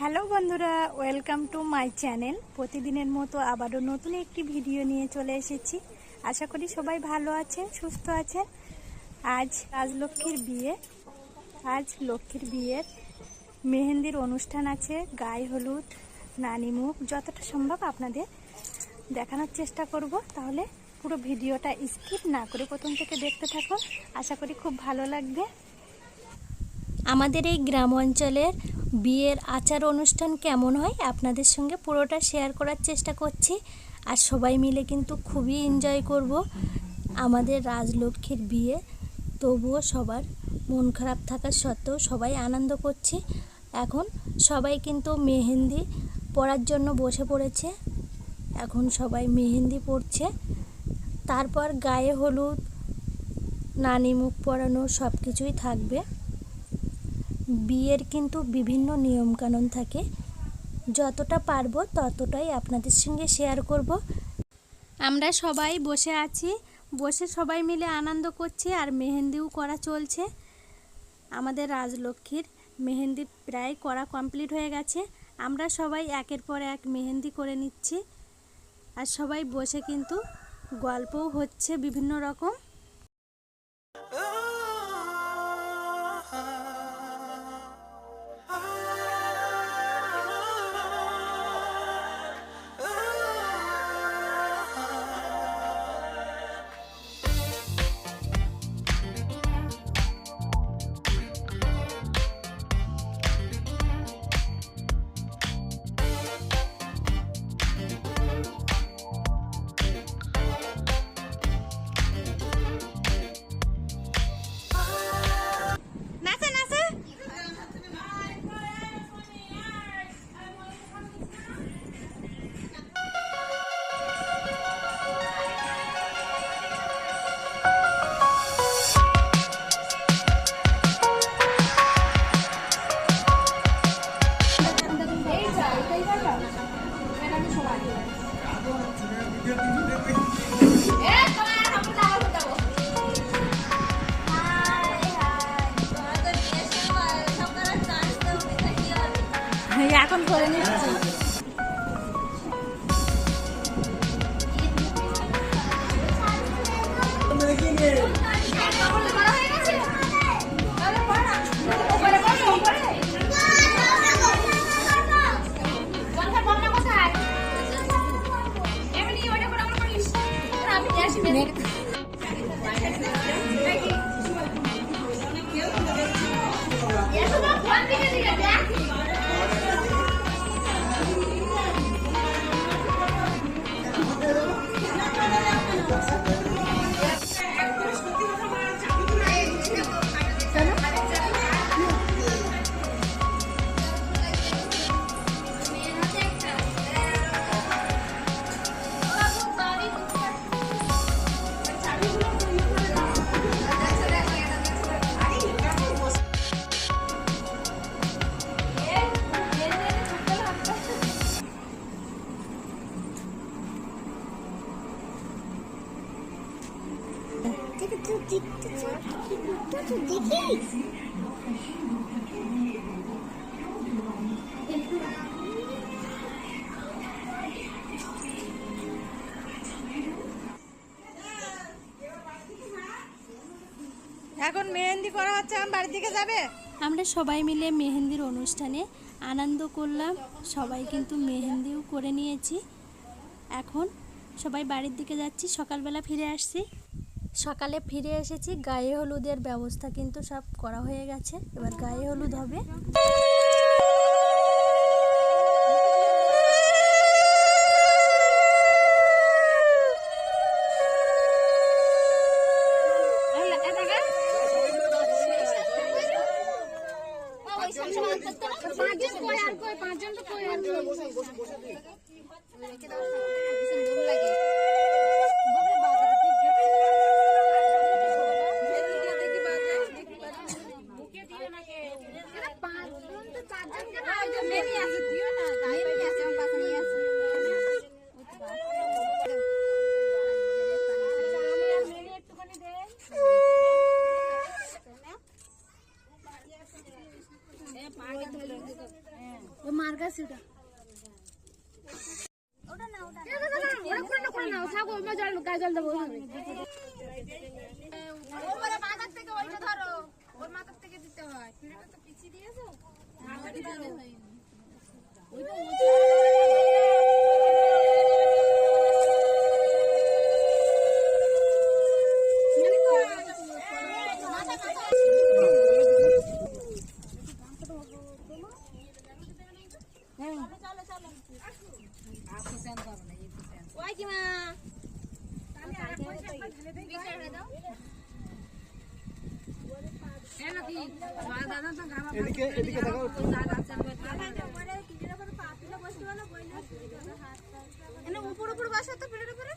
Hello বন্ধুরা, welcome to my channel. প্রতিদিনের মতো আবারও নতুন একটি ভিডিও নিয়ে চলে এসেছি। আশা করি সবাই ভালো আছেন, সুস্থ আছেন। আজ রাজলক্ষ্মীর বিয়ে। আজ লক্ষ্মীর বিয়ের মেহেন্দির অনুষ্ঠান আছে, গায়ে হলুদ, নানি মুখ, যতটা সম্ভব আপনাদের দেখানোর চেষ্টা করব। তাহলে পুরো ভিডিওটা স্কিপ না করে প্রথম থেকে দেখতে থাকুন। আশা করি খুব ভালো লাগবে। আমাদের এই গ্রাম অঞ্চলের বিয়ের আচার অনুষ্ঠান কেমন হয় আপনাদের সঙ্গে পুরোটা শেয়ার করার চেষ্টা করছি। আর সবাই মিলে কিন্তু খুবই এনজয় করব আমাদের রাজলক্ষ্মীর বিয়ে। তবুও সবার মন খারাপ থাকা সত্ত্বেও সবাই আনন্দ করছি। এখন সবাই কিন্তু মেহেন্দি পরার জন্য বসে পড়েছে। এখন সবাই মেহেন্দি পড়ছে তারপর গায়ে হলুদ, নানি মুখ পরানো সব কিছুই থাকবে। বিয়ের কিন্তু বিভিন্ন নিয়মকানুন থাকে। যতটা পারব ততটাই আপনাদের সঙ্গে শেয়ার করব। আমরা সবাই বসে আছি, বসে সবাই মিলে আনন্দ করছি আর মেহেন্দিও করা চলছে। আমাদের রাজলক্ষ্মীর মেহেন্দি প্রায় করা কমপ্লিট হয়ে গেছে। আমরা সবাই একের পর এক মেহেন্দি করে নিচ্ছি। আর সবাই বসে কিন্তু গল্পও হচ্ছে বিভিন্ন রকম। এখন করে নিচ্ছি দেখি এখন মেহেন্দি করা হচ্ছে আমার বাড়ির দিকে যাবে? আমরা সবাই মিলে মেহেন্দির অনুষ্ঠানে আনন্দ করলাম। সবাই কিন্তু মেহেন্দিও করে নিয়েছি। এখন সবাই বাড়ির দিকে যাচ্ছি, সকালবেলা ফিরে আসছি। সকালে ফিরে এসেছি, গায়ে হলুদের ব্যবস্থা কিন্তু সব করা হয়ে গেছে। এবার গায়ে হলুদ হবে। তো কই আর পাঁচজন তো চারজন কেন মেরি আছে দিও না গায়ে মেরি আছে আমার পাশে নিয়ে আসি আমি আর মেরি একটুখানি দে মা মার কাছে ওটা ওটা না ওটা ওটা করে না করে না থাকো আমি জল দেবো। মাথার থেকে ওইটা ধরো। ওর মাথার থেকে দিতে হয়। তো পিছিয়ে দিয়েছ। এদিকে এদিকে দেখো। এনে উপর উপর বসা তো পিঠের উপরে।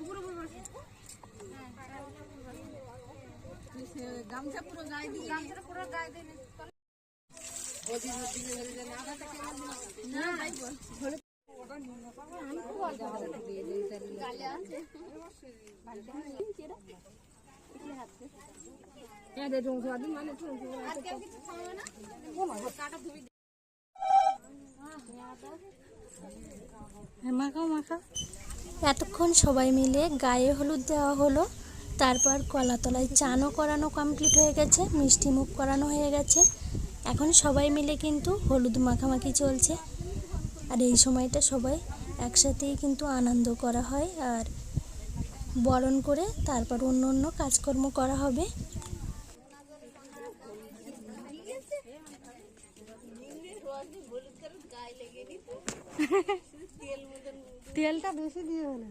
উপর উপর বসা। গামছা পুরো গায়ে দিয়ে গামছা পুরো গায়ে দিয়ে না। আর কেউ কিছু খাবে না কাটা ধুবি মাখাও মাখাও এতক্ষণ সবাই মিলে গায়ে হলুদ দেওয়া হলো, তারপর কলাতলায় চানও করানো কমপ্লিট হয়ে গেছে, মিষ্টি মুখ করানো হয়ে গেছে। এখন সবাই মিলে কিন্তু হলুদ মাখামাখি চলছে। আর এই সময়টা সবাই একসাথেই কিন্তু আনন্দ করা হয়, আর বরণ করে তারপর অন্য অন্য কাজকর্ম করা হবে। তেলটা বেশি দিয়ে হলো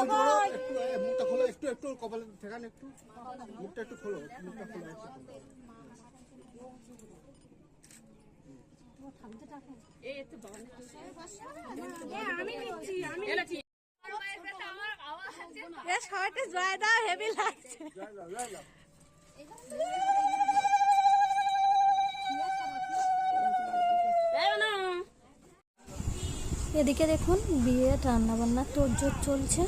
মুখটা একটু খোলো একটু একটু কপালে ঠেকান একটু। মুখটা একটু খোলো মুখটা খোলো একটু জয় দাও হেভি লাগছে। এদিকে দেখুন বিয়ে রান্না বান্না তোড়জোড় চলছে।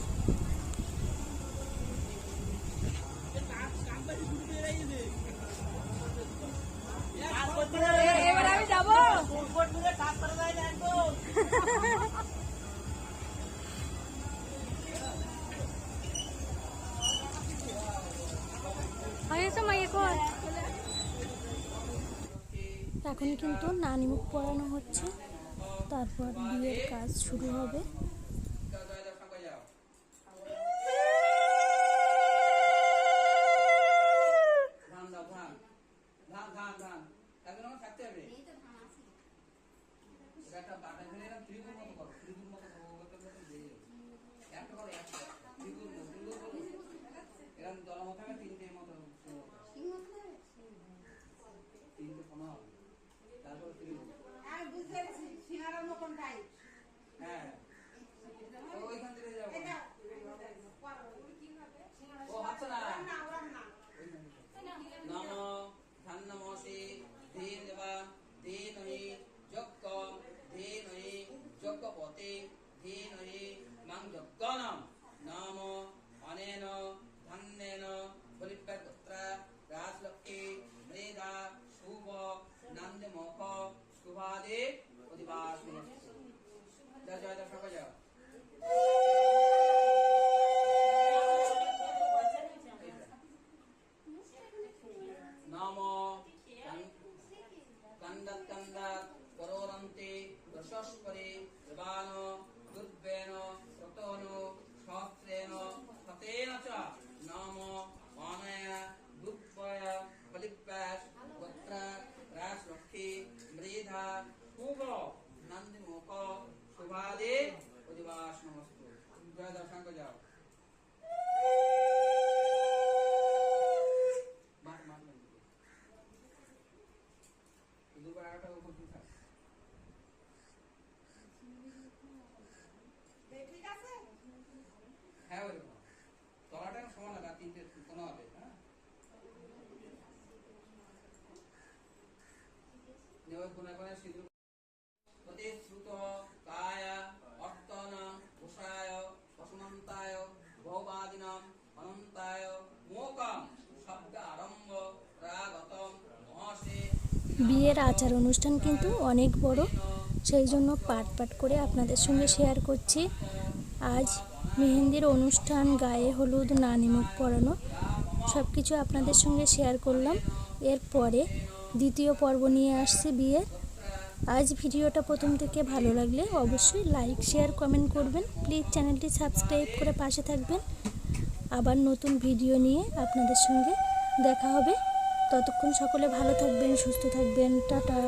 এখন কিন্তু নানিমুখ পড়ানো হচ্ছে। তারপর বিয়ের কাজ শুরু হবে ধান দাও ধান ধান ধান ধান একজন আমার থাকতে হবে এটা একটা বাটা ফেলে এরকম ত্রিভুজ মতো করো ত্রিভুজ মতো করো ওটা মতো দিয়ে যাবে একটা করো একটা ত্রিভুজ মতো ত্রিভুজ করো এরকম দলা মতো হবে তিনটে মতো তিনটে কোনো হবে তারপর ত্রিভুজ হ্যাঁ বিয়ের আচার অনুষ্ঠান কিন্তু অনেক বড়। সেই জন্য পাট পাট করে আপনাদের সঙ্গে শেয়ার করছি। আজ মেহেন্দির অনুষ্ঠান, গায়ে হলুদ নানিমুখ পরানো সব কিছু আপনাদের সঙ্গে শেয়ার করলাম। এরপরে দ্বিতীয় পর্ব নিয়ে আসছি বিয়ের আজ ভিডিওটা প্রথম থেকে ভালো লাগলে অবশ্যই লাইক শেয়ার কমেন্ট করবেন। প্লিজ চ্যানেলটি সাবস্ক্রাইব করে পাশে থাকবেন। আবার নতুন ভিডিও নিয়ে আপনাদের সঙ্গে দেখা হবে। ততক্ষণ সকলে ভালো থাকবেন সুস্থ থাকবেন টাটা।